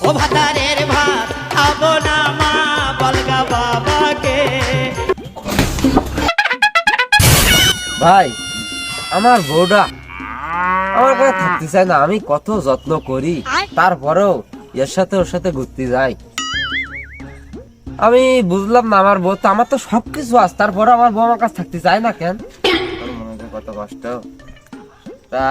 ও ভাতারের ভাত খাব না মা বলগা বাবাকে। ভাই আমার বউটা আমার কাছে থাকতে চায় না আমি কত যত্ন করি তারপরেও এর সাথে ওর সাথে ঘুরতে যাই। আমি বুঝলাম না আমার বউ তো আমার তো সবকিছু আছে তারপরে আমার বউ আমার কাছে থাকতে চায় না কেন? কত কষ্ট? তা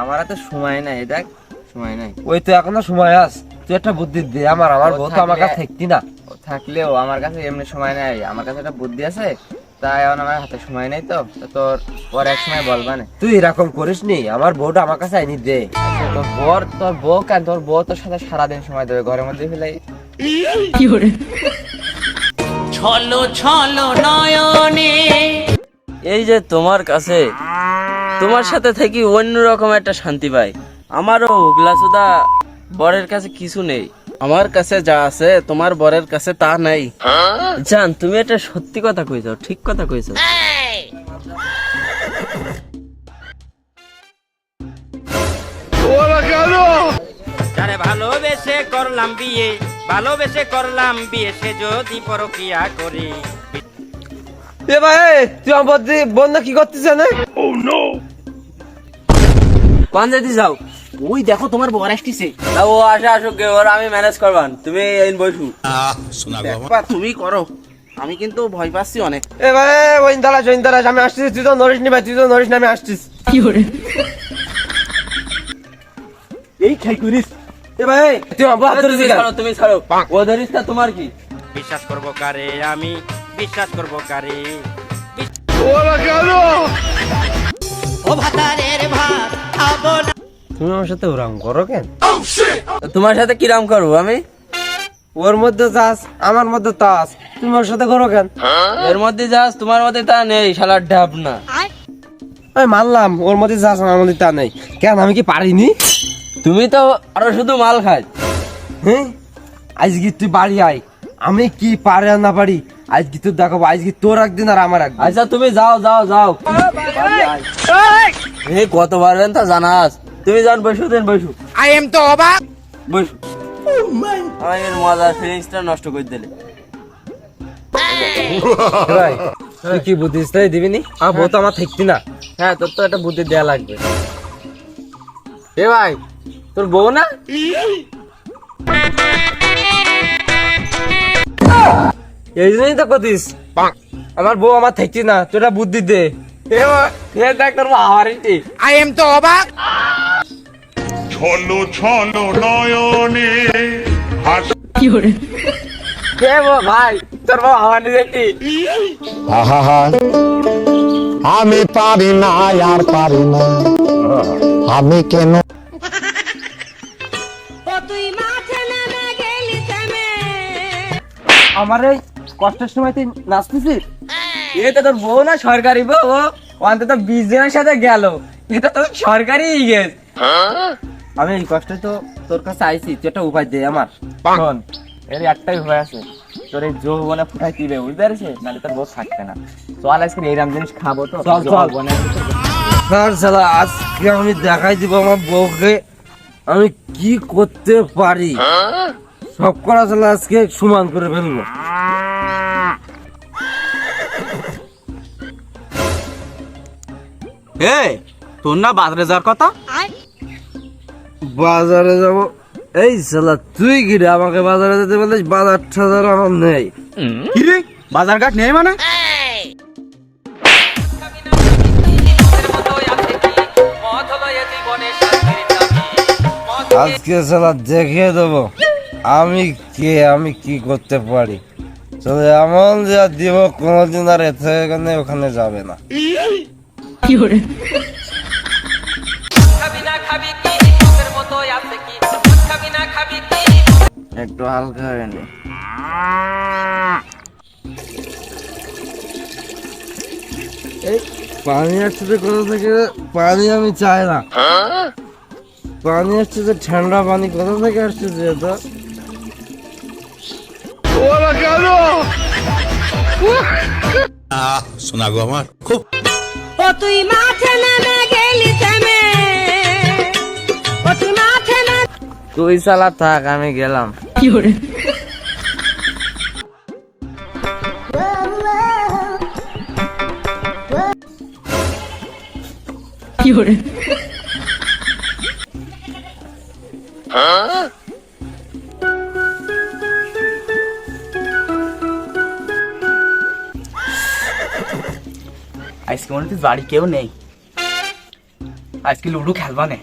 আমার হাতে সময় নাই দেখ সময় নাই। ওই তো এখনও সময় আস তুই একটা বুদ্ধি দে আমার আমার বউ তো আমার কাছে থাকতি না। থাকলেও আমার কাছে এমনি সময় নাই আমার কাছে একটা বুদ্ধি আছে তাই এখন আমার হাতে সময় নেই তো তোর পর এক সময় বলবা না। তুই এরকম করিস নি আমার বউটা আমার কাছে আইনি দে। তোর বর তোর বউ কেন? তোর বউ তোর সাথে সারাদিন সময় দেবে ঘরের মধ্যে ফেলাই ছলো ছলো নয়নে। এই যে তোমার কাছে তোমার সাথে থেকে অন্যরকম একটা শান্তি পাই। আমারও গ্লাসুদা বরের কাছে কিছু নেই। আমার কাছে যা আছে তোমার বরের কাছে তা নাই। জান তুমি এটা সত্যি কথা কইছো ঠিক কথা কইছো। যারে ভালোবেসে করলাম বিয়ে ভালোবেসে করলাম বিয়ে সে যদি পরকিয়া করি। এ ভাই তুই আমার বন্ধু কি করতেছ না কোন যেতে যাও। ওই দেখো তোমার বর আসতেছে। ও আসে আসুক ওর আমি ম্যানেজ করবান। তুমি এই বসু তুমি করো। আমি কিন্তু ভয় পাচ্ছি অনেক। এ ভাই ওই দাঁড়াস ওই দাঁড়াস আমি আসতেছি তুই তো নড়িস নি ভাই তুই তো নড়িস না আমি আসছিস এই খাই করিস। এ ভাই তুই আমার হাত ধরেছিস তুমি ছাড়ো তুমি ছাড়ো। ও ধরিস না তোমার কি? বিশ্বাস করব কারে আমি? বিশ্বাস করব কারে? ও তুমি আমার সাথে ওরম করো কেন? তোমার সাথে কিরাম করব আমি? ওর মধ্যে চাস আমার মধ্যে তাস। তুমি ওর সাথে করো কেন? এর মধ্যে যাস তোমার মধ্যে তা নেই শালার ঢাপ না আমি মানলাম ওর মধ্যে চাস আমার মধ্যে তা নেই। কেন আমি কি পারিনি? তুমি তো আরও শুধু মাল খাই হ্যাঁ? আজকে তুই বাড়ি আয়। আমি কি পারি আর না পারি? আজকে তুই দেখাবো আজকে তোর একদিন আর আমার একদিন। আচ্ছা তুমি যাও যাও যাও। এই কত পারবেন তা জানাস? তুমি যান বসু দেন বসু। আই এম তো অবাক। বসু। আমার এর মজার ফিলিংসটা নষ্ট করে দিলে। ভাই তুই কি বুদ্ধি তাই দিবি নি? আর বউ তো আমার থাকতি না। হ্যাঁ তোর তো একটা বুদ্ধি দেয়া লাগবে। এ ভাই তোর বউ না? এই জন্যই তো কতিস। আমার বউ আমার থাকতি না তুই একটা বুদ্ধি দে। এ ভাই এ দেখ তোর আমারই আই এম তো অবাক। ছলো ছলো নয়নে হাস কে ভাই তোর বউ আমার দেখি আহা আমি পারি না আর পারি না। আমি কেন তুই মাঠে নেমে গেলি থেমে আমার এই কষ্টের সময় তুই নাচতেছিস? এ তো তোর বউ না সরকারি বউ? অন্তত বিশ জনের সাথে গেল। এটা তো সরকারি গেছ আমি এই কষ্টে তো তোর কাছে আইছি তুই একটা উপায় দে আমার। শোন এর একটাই ভয় আছে। তোর এই যৌবনে ফুটাই দিবে বুঝতে পারছিস? নাহলে তোর বউ থাকবে না। চল আজকে এইরাম জিনিস খাব তো। চল, চল। যৌবনে- আজকে আমি দেখাই দিব আমার বউকে। আমি কি করতে পারি? সব করা আজকে সমান করে ফেলব। এ তোর না বাজারে যাওয়ার কথা? বাজারে যাব। এই শালা তুই কি রে আমাকে বাজারে যেতে বলিস বাজার টাজার আমার নেই। কি রে? বাজার ঘাট নেই মানে? আজকে শালা দেখিয়ে দেবো। আমি কে? আমি কি করতে পারি? চলো এমন যা দিব কোনোদিন আর এখানে ওখানে যাবে না। একটু হালকা হয়ে নে এই পানি আসছে যে কোথা থেকে? পানি আমি চাই না। পানি আসছে যে ঠান্ডা পানি কোথা থেকে আসছে যে এটা? শোনা গো আমার। খুব ও তুই মাঠে নেমে গেলি থেমে। ও তুই মাঠে নেমে তুই চালা থাক আমি গেলাম। আজকে মনে হচ্ছে বাড়ি কেউ নেই। আজকে লুডো খেলবা নে।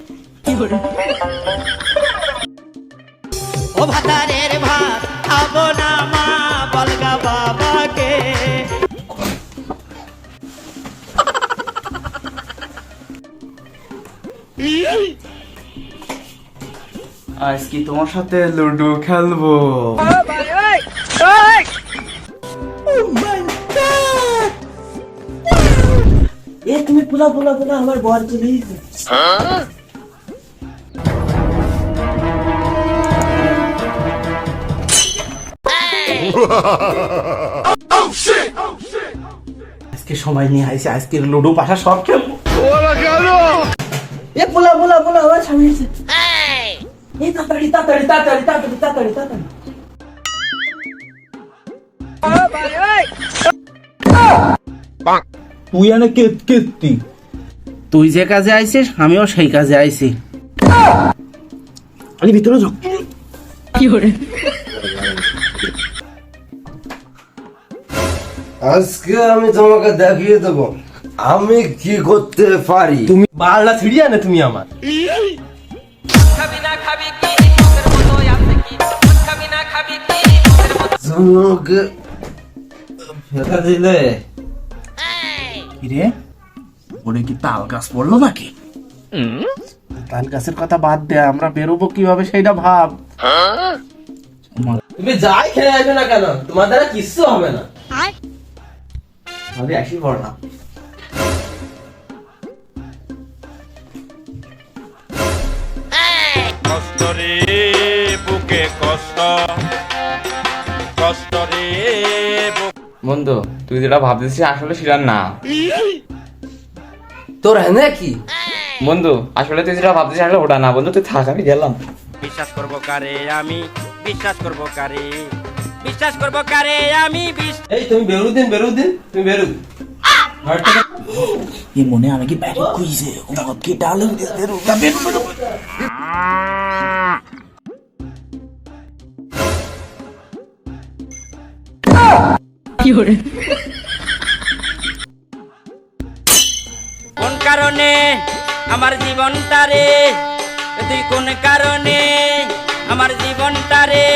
ও ভাতারের ভাত খাব না মা বলগা বাবাকে। আজকে তোমার সাথে লুডো খেলব। এ তুমি পোলা পোলা পোলা আমার বর চলে আজকে সময় নিয়ে আইসি আজকে লুডো পাশা সব খেলব। এ পোলা পোলা পোলা, আমার এসে এই তাড়াতাড়ি তাড়াতাড়ি তাড়াতাড়ি তাড়াতাড়ি তাড়াতাড়ি। তুই এনে কেত কেতি তুই যে কাজে আইছিস আমিও সেই কাজে আইছি। আরে ভিতরে যাও। আজকে আমি তোমাকে দেখিয়ে দেবো আমি কি করতে পারি? তুমি বালটা ছিড়িয়ে আনে তুমি আমার। তোমাকে ফেলে দিলে? রে ওরে কি তাল গাছ পড়ল নাকি? তাল গাছের কথা বাদ দে আমরা বেরোবো কীভাবে সেইটা ভাব। তুমি যাই খেয়ে আসবে না কেন? তোমার দ্বারা কিচ্ছু হবে না। আমি আসি পড় না। কষ্ট রে বুকে কষ্ট। বন্ধু তুই যেটা ভাবতেছিস আসলে সেটা না। তোর হ্যাঁ কি বন্ধু আসলে তুই যেটা ভাবতেছিস আসলে ওটা না। বন্ধু তুই থাক আমি গেলাম। বিশ্বাস করব কারে আমি? বিশ্বাস করব কারে? বিশ্বাস করব কারে আমি? এই তুমি বেরু দিন বেরু দিন তুমি বেরু এই মনে আমি কি বাইরে খুঁজছে। ওটা কি ডালে বেরো বেরো বেরো কোন কারণে আমার জীবনটা রে তুই কোন কারণে আমার জীবনটা রে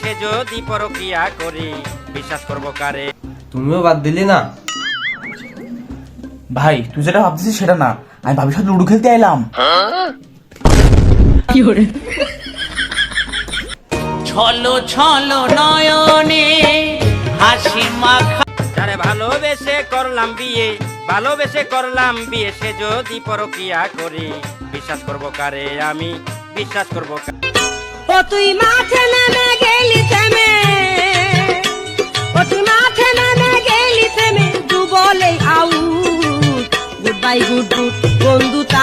সে যদি পরকিয়া করি বিশ্বাস করব কারে? তুমিও বাদ দিলি না? ভাই তুই যেটা ভাবতেছিস সেটা না। আমি ভাবিস লুডো খেলতে আইলাম। ছলো ছলো নয়নে হাসি মাখা যারে ভালোবেসে করলাম বিয়ে ভালোবেসে করলাম বিয়ে সে যদি পরকিয়া করি বিশ্বাস করব কারে আমি? বিশ্বাস করব ও তুই মাঠে নেমে গেলি থেমে। ও তুই মাঠে নেমে গেলি থেমে দু বলে out good bye good good বন্ধু তা